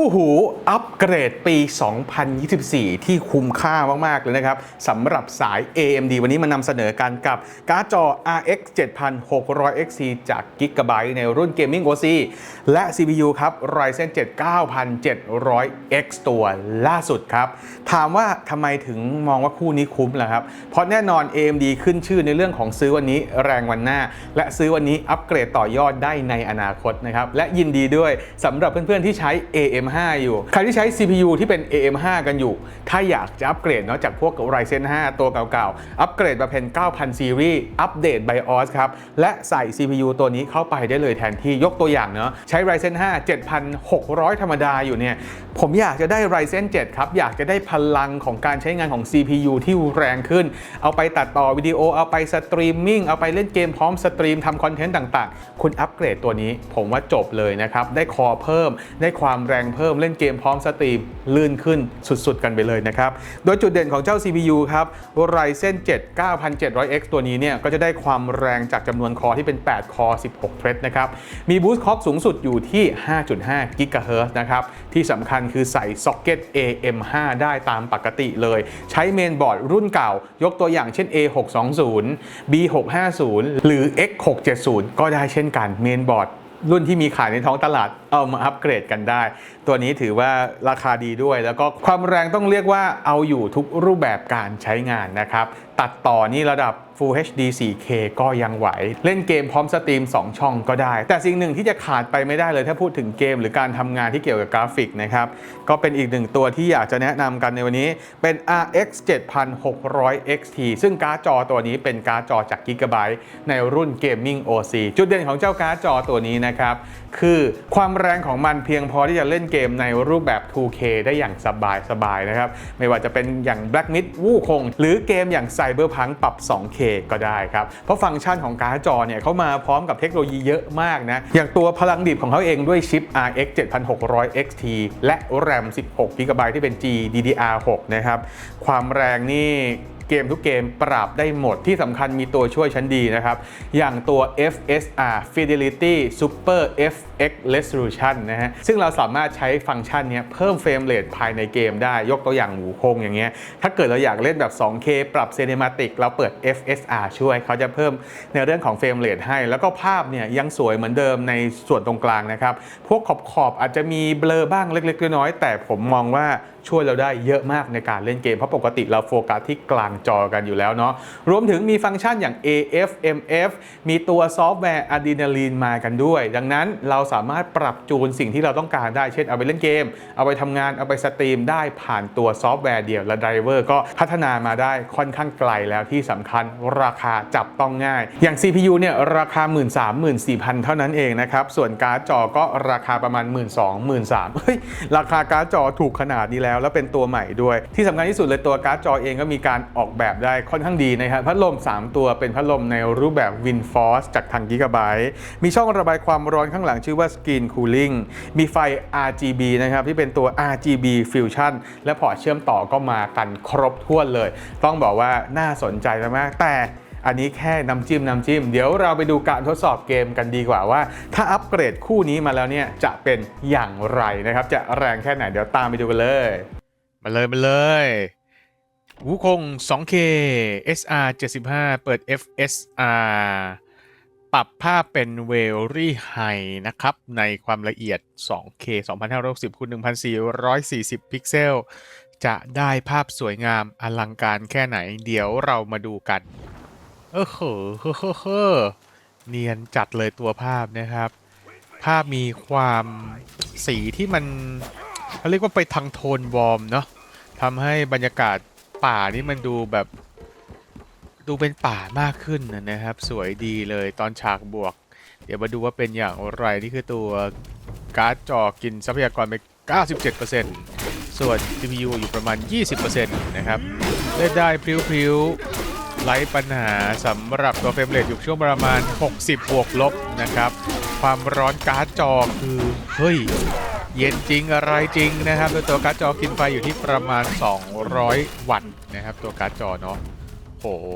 คู่หูอัปเกรดปี 2024 ที่คุ้มค่ามาก ๆ เลยนะครับสำหรับสาย AMD วันนี้มานำเสนอกันกับการ์ดจอ RX 7600 XT จาก Gigabyte ในรุ่น Gaming OC และ CPU ครับ Ryzen 7 9700X ตัวล่าสุดครับ ถามว่าทำไมถึงมองว่าคู่นี้คุ้มล่ะครับ เพราะแน่นอน AMD ขึ้นชื่อในเรื่องของซื้อวันนี้แรงวันหน้า และซื้อวันนี้อัปเกรดต่อยอดได้ในอนาคตนะครับและยินดีด้วยสำหรับเพื่อน ๆ ที่ใช้ AM AM5 อยู่ ใครที่ใช้ CPU ที่เป็น AM5 กันอยู่ ถ้าอยากจะอัปเกรดเนาะจากพวก Ryzen 5 ตัวเก่าๆ อัปเกรดมาเป็น 9000ซีรีส์อัปเดต BIOS ครับ และใส่ CPU ตัวนี้เข้าไปได้เลยแทนที่ยกตัวอย่างเนาะใช้ Ryzen 5 7600 ธรรมดาอยู่เนี่ย ผมอยากจะได้ Ryzen 7 ครับ อยากจะได้พลังของการใช้งานของ CPU ที่แรงขึ้น เอาไปตัดต่อวิดีโอเอาไปสตรีมมิ่งเอาไปเล่นเกมพร้อมสตรีมทำคอนเทนต์ต่างๆ คุณอัปเกรดตัวนี้ผมว่าจบเลยนะครับได้คอเพิ่มได้ความแรงเพิ่มเล่นเกมพร้อมสตรีมลื่นขึ้นสุดๆ กันไปเลยนะครับ โดยจุดเด่นของเจ้า CPU ครับ Ryzen 7 9700X ตัวนี้เนี่ยก็จะได้ความแรงจากจำนวนคอที่เป็น 8 คอ 16 เทรดนะครับ มีบูสต์คล็อกสูงสุดอยู่ที่ 5.5 GHz นะครับ ที่สำคัญคือใส่ซ็อกเก็ต AM5 ได้ตามปกติเลย ใช้เมนบอร์ดรุ่นเก่ายกตัวอย่างเช่น A620 B650 หรือ X670 ก็ได้เช่นกันเมนบอร์ด รุ่นที่มีขายในท้องตลาดเอามาอัปเกรดกันได้ ตัวนี้ถือว่าราคาดีด้วย แล้วก็ความแรงต้องเรียกว่าเอาอยู่ทุกรูปแบบการใช้งานนะครับ ตัดต่อนี่ระดับ Full HD 4K ก็ยังไหว เล่นเกมพร้อมสตรีม 2 ช่องก็ได้ แต่สิ่งหนึ่งที่จะขาดไปไม่ได้เลยถ้าพูดถึงเกมหรือการทำงานที่เกี่ยวกับกราฟิกนะครับ ก็เป็นอีกหนึ่งตัวที่อยากจะแนะนำกันในวันนี้เป็น RX 7600 XT ซึ่งการ์ดจอตัวนี้เป็นการ์ดจอจาก Gigabyte ในรุ่น Gaming OC จุดเด่นของเจ้าการ์ดจอตัวนี้นะครับ คือความแรงของมันเพียงพอที่จะเล่นเกมในรูปแบบ 2K ได้อย่างสบายๆนะครับไม่ว่าจะเป็นอย่าง Black Myth วู่คง หรือเกมอย่างเบอร์พังปรับ 2K ก็ได้ครับ เพราะฟังก์ชันของการ์ดจอเนี่ยเขามาพร้อมกับเทคโนโลยีเยอะมากนะ อย่างตัวพลังดิบของเขาเองด้วยชิป RX 7600 XT และ RAM 16 GB ที่เป็น GDDR6 นะครับ ความแรงนี่ เกมทุกเกมปรับได้หมดที่สำคัญมีตัวช่วยชั้นดีนะครับ อย่างตัว FSR Fidelity Super FX Resolution นะฮะซึ่งเราสามารถใช้ฟังก์ชันนี้เพิ่มเฟรมเรทภายในเกมได้ยกตัวอย่างหมูคงอย่างเงี้ยถ้าเกิดเราอยากเล่นแบบ 2K ปรับ Cinematic เราเปิด FSR ช่วยเขาจะเพิ่มในเรื่องของเฟรมเรทให้ แล้วก็ภาพเนี่ยยังสวยเหมือนเดิมในส่วนตรงกลางนะครับ พวกขอบขอบๆอาจจะมีเบลอบ้างเล็กๆน้อยๆแต่ผมมองว่า ช่วยเราได้เยอะมากในการเล่นเกม เพราะปกติเราโฟกัสที่กลางจอกันอยู่แล้วเนาะรวมถึงมีฟังก์ชันอย่าง AF MF มีตัวซอฟต์แวร์ Adrenaline มากันด้วย ดังนั้นเราสามารถปรับจูนสิ่งที่เราต้องการได้เช่นเอาไปเล่นเกม เอาไปทำงานเอาไปสตรีมได้ผ่านตัวซอฟต์แวร์เดียวและไดรเวอร์ก็พัฒนามาได้ค่อนข้างไกลแล้วที่สำคัญราคาจับต้องง่าย อย่าง CPU เนี่ยราคา 1 3 0 0 0 0 4 0 0 เท่านั้นเองนะครับ ส่วนการ์ดจอก็ราคาประมาณ 1 2 0 0 0 1 3 0 0เฮ้ยราคาการ์ดจอถูกขนาดนี้แล้วแล้วเป็นตัวใหม่ด้วย ที่สำคัญที่สุดเลยตัวการ์ดจอเองก็มีการออกแบบได้ค่อนข้างดีนะครับพัดลม 3 ตัวเป็นพัดลมในรูปแบบ WinForce จากทาง Gigabyte มีช่องระบายความร้อนข้างหลังชื่อว่า Screen Cooling มีไฟ RGB นะครับที่เป็นตัว RGB Fusion และพอร์ตเชื่อมต่อก็มากันครบถ้วนเลย ต้องบอกว่าน่าสนใจมากแต่ อันนี้แค่น้ำจิ้มน้ำจิ้ม เดี๋ยวเราไปดูการทดสอบเกมกันดีกว่าว่า ถ้าอัปเกรดคู่นี้มาแล้วเนี่ยจะเป็นอย่างไรนะครับ จะแรงแค่ไหนเดี๋ยวตามไปดูกันเลย มาเลยมาเลยวูคง 2K SR 75 เปิด FSR ปรับภาพเป็น Very High นะครับ ในความละเอียด 2K 2560คูณ1440 พิกเซล จะได้ภาพสวยงามอลังการแค่ไหน เดี๋ยวเรามาดูกัน เออเหอเฮ้อเฮ้อเฮ้อเนียนจัดเลยตัวภาพนะครับ ภาพมีความสีที่มันเขาเรียกว่าไปทางโทนวอร์มเนาะทำให้บรรยากาศป่านี่มันดูแบบดูเป็นป่ามากขึ้นนะนะครับ สวยดีเลยตอนฉากบวก เดี๋ยวมาดูว่าเป็นอย่างไรนี่คือตัวการ์ดจอกินทรัพยากรไป 97%ส่วน CPU อยู่ประมาณ 20%นะครับเล่นได้พริ้วๆ ไร้ปัญหาสำหรับตัวเฟรมเรทอยู่ช่วงประมาณ 60 บวกลบนะครับ ความร้อนการ์ดจอคือ เฮ้ย เย็นจริงอะไรจริงนะครับโดยตัวการ์ดจอกินไฟอยู่ที่ประมาณ 200 วัตต์นะครับ ตัวการ์ดจอเนาะโอ้โห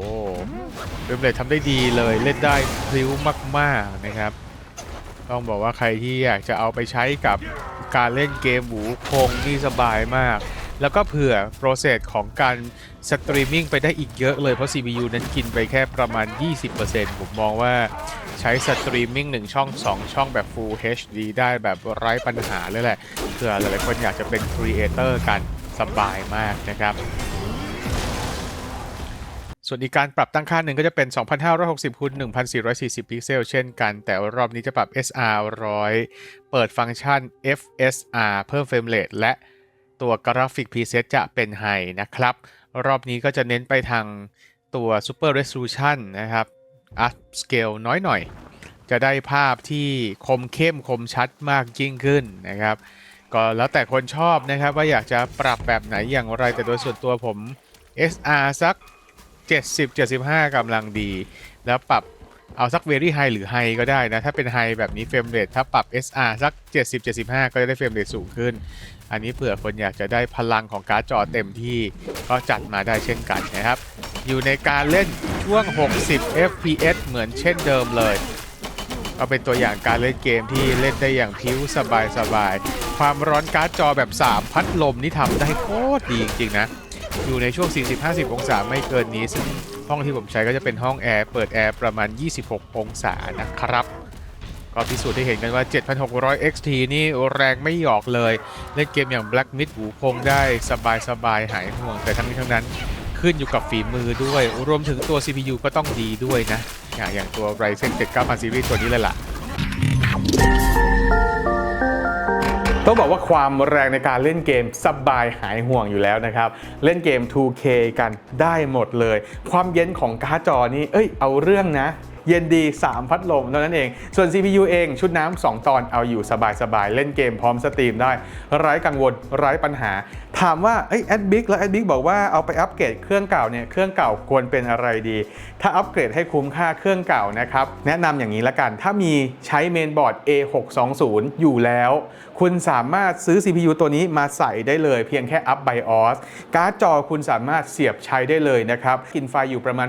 เฟรมเรททำได้ดีเลยเล่นได้พริ้วมากๆนะครับต้องบอกว่าใครที่อยากจะเอาไปใช้กับการเล่นเกมหมูคงนี่สบายมาก แล้วก็เผื่อโปรเซสของการสตรีมมิ่งไปได้อีกเยอะเลย เพราะ CPU นั้นกินไปแค่ประมาณ 20%ผมมองว่าใช้สตรีมมิ่ง1ช่อง 2 ช่องแบบ Full HD ได้แบบไร้ปัญหาเลยแหละเผื่อหลายๆคนอยากจะเป็นครีเอเตอร์กันสบายมากนะครับส่วนอีกการปรับตั้งค่าหนึ่งก็จะเป็น 2560คูณ1440 พิกเซลเช่นกัน แต่รอบนี้จะปรับ SR 100 เปิดฟังก์ชัน FSR เพิ่มเฟรมเรทและ ตัวกราฟิก preset จะเป็นไฮนะครับ รอบนี้ก็จะเน้นไปทางตัว Super Resolution นะครับ Up Scale น้อยหน่อย จะได้ภาพที่คมเข้มคมชัดมากยิ่งขึ้นนะครับ ก็แล้วแต่คนชอบนะครับว่าอยากจะปรับแบบไหนอย่างไรแต่โดยส่วนตัวผม SR สัก 70-75กำลังดี แล้วปรับ เอาสัก very high หรือ high ก็ได้นะ ถ้าเป็น high แบบนี้เฟรมเรทถ้าปรับ SR สัก 70-75 ก็จะได้เฟรมเรทสูงขึ้น อันนี้เผื่อคนอยากจะได้พลังของการ์ดจอเต็มที่ก็จัดมาได้เช่นกันนะครับ อยู่ในการเล่นช่วง 60 fps เหมือนเช่นเดิมเลยก็เป็นตัวอย่างการเล่นเกมที่เล่นได้อย่างพิ้วสบายๆความร้อนการ์ดจอแบบ 3 พัดลมนี่ทำได้โคตรดีจริงๆนะ อยู่ในช่วง 40-50 องศาไม่เกินนี้ซึ่ง ห้องที่ผมใช้ก็จะเป็นห้องแอร์เปิดแอร์ประมาณ 26 องศานะครับก็พิสูจน์ให้เห็นกันว่า 7,600 XT นี่แรงไม่หยอกเลย เล่นเกมอย่าง Black Myth หูคงได้สบายๆหายห่วง แต่ทั้งนี้ทั้งนั้นขึ้นอยู่กับฝีมือด้วย รวมถึงตัว CPU ก็ต้องดีด้วยนะ อย่างอย่างตัว Ryzen 7 9000 Series ตัวนี้เลยล่ะ ต้องบอกว่าความแรงในการเล่นเกมสบายหายห่วงอยู่แล้วนะครับ เล่นเกม 2K กันได้หมดเลย ความเย็นของการ์ดจอนี่เอ้ยเอาเรื่องนะเย็นดี 3 พัดลมเท่านั้นเอง ส่วน CPU เองชุดน้ำ2ตอนเอาอยู่สบายๆ เล่นเกมพร้อมสตรีมได้ ไร้กังวล ไร้ปัญหา ถามว่าเอ้แอดบิ๊กแล้วแอดบิ๊กบอกว่าเอาไปอัปเกรดเครื่องเก่าเนี่ย เครื่องเก่าควรเป็นอะไรดี ถ้าอัปเกรดให้คุ้มค่าเครื่องเก่านะครับ แนะนำอย่างนี้ละกัน ถ้ามีใช้เมนบอร์ด A620 อยู่แล้วคุณสามารถซื้อ CPU ตัวนี้มาใส่ได้เลย เพียงแค่อัพ BIOS การ์ดจอคุณสามารถเสียบใช้ได้เลยนะครับ กินไฟอยู่ประมาณ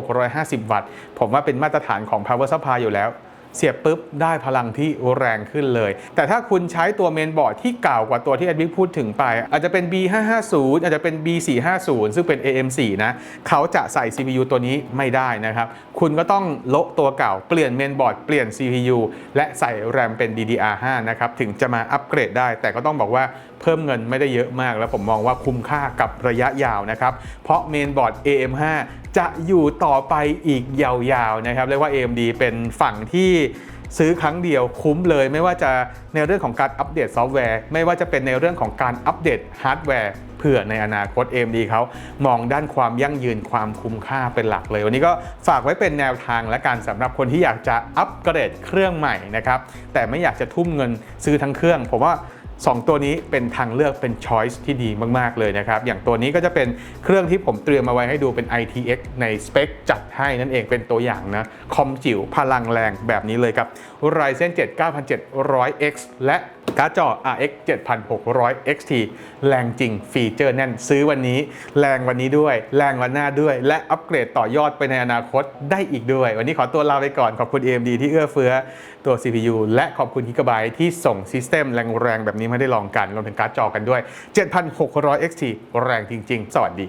600-650 วัตต์ ผมว่าเป็นมาตรฐานของ Power Supply อยู่แล้ว เสียบปุ๊บได้พลังที่แรงขึ้นเลย แต่ถ้าคุณใช้ตัวเมนบอร์ดที่เก่ากว่าตัวที่แอดวิกพูดถึงไป อาจจะเป็น B550 อาจจะเป็น B450 ซึ่งเป็น AM4 นะ เขาจะใส่ CPU ตัวนี้ไม่ได้นะครับ คุณก็ต้องโละตัวเก่าเปลี่ยนเมนบอร์ดเปลี่ยน CPU และใส่แรมเป็น DDR5 นะครับ ถึงจะมาอัปเกรดได้ แต่ก็ต้องบอกว่าเพิ่มเงินไม่ได้เยอะมาก แล้วผมมองว่าคุ้มค่ากับระยะยาวนะครับ เพราะเมนบอร์ด AM5 จะอยู่ต่อไปอีกยาวๆนะครับเรียกว่า AMD เป็นฝั่งที่ซื้อครั้งเดียวคุ้มเลยไม่ว่าจะในเรื่องของการอัปเดตซอฟต์แวร์ ไม่ว่าจะเป็นในเรื่องของการอัปเดตฮาร์ดแวร์เผื่อในอนาคต AMD เขามองด้านความยั่งยืนความคุ้มค่าเป็นหลักเลย วันนี้ก็ฝากไว้เป็นแนวทางและการสำหรับคนที่อยากจะอัปเกรดเครื่องใหม่นะครับแต่ไม่อยากจะทุ่มเงินซื้อทั้งเครื่องผมว่า 2 ตัวนี้เป็นทางเลือกเป็น choice ที่ดีมาก ๆ เลยนะครับ อย่างตัวนี้ก็จะเป็นเครื่องที่ผมเตรียมมาไว้ให้ดูเป็น ITX ในสเปคจัดให้นั่นเองเป็นตัวอย่างนะ คอมจิ๋วพลังแรงแบบนี้เลยครับ Ryzen 7 9700X และ การ์ดจอ RX 7600 XT แรงจริงฟีเจอร์แน่นซื้อวันนี้ แรงวันนี้ด้วย แรงวันหน้าด้วย และอัปเกรดต่อยอดไปในอนาคตได้อีกด้วย วันนี้ขอตัวลาไปก่อน ขอบคุณ AMD ที่เอื้อเฟื้อตัว CPU และขอบคุณ Gigabyte ที่ส่งซิสเต็มแรงๆแบบนี้มาได้ลองกันรวมถึงการ์ดจอกันด้วย 7600 XT แรงจริง ๆ สวัสดี